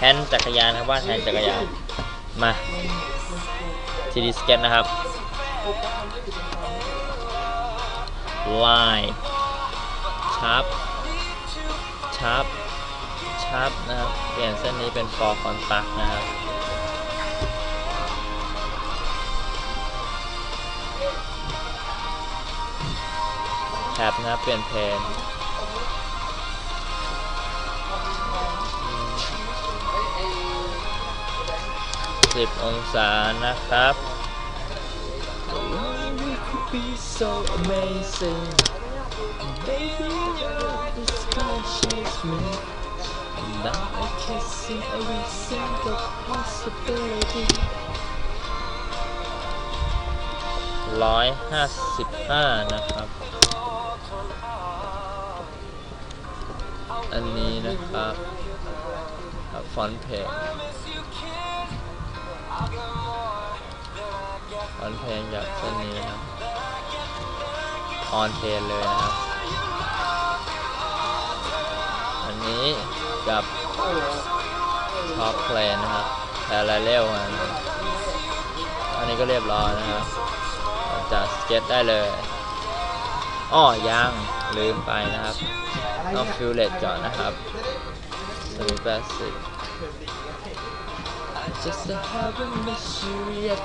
แทนจักรยานครับว่าแทนจักรยานมาทีดีสเก็ตนะครับไลน์ชาร์ปชาร์ปชาร์ปนะครับเปลี่ยนเส้นนี้เป็นฟอร์คอนตักนะครับแท็บนะเปลี่ยนแทน 80 องศานะครับ ร้อยห้าสิบห้านะครับ อันนี้นะครับฟอนเพจ งฟอนเพลงจากเส้นนี้นะครับออนเพลนเลยนะครับ อันนี้กับท็อปเพลนนะครับแพราเรลนะครับอันนี้ก็เรียบร้อยนะครับจะสเก็ตได้เลยอ้อยังลืมไปนะครับต้องฟิลเลตก่อนนะครับสมิแปดสิ I just haven't missed you yet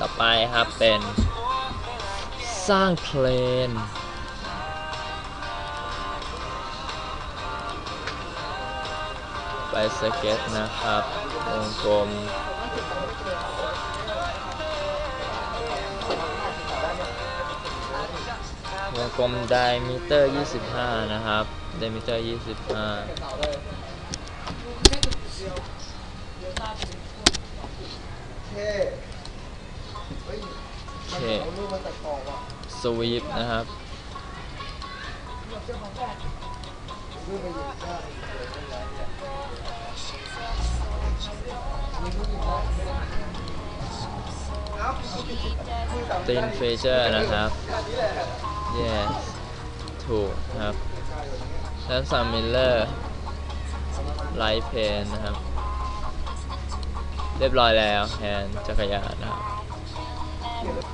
ต่อไปครับเป็นสร้างเพลนไปสเก็ตนะครับวงกลมวงกลมไดมิเตอร์ 25 นะครับ ไดมิเตอร์ 25 สวีปนะครับ ตีนเฟเจอร์นะครับ yes ถูกครับ แล้วซัมมิลเลอร์ไลท์เพนนะครับ เรียบร้อยแล้วแฮนจักรยานนะครับ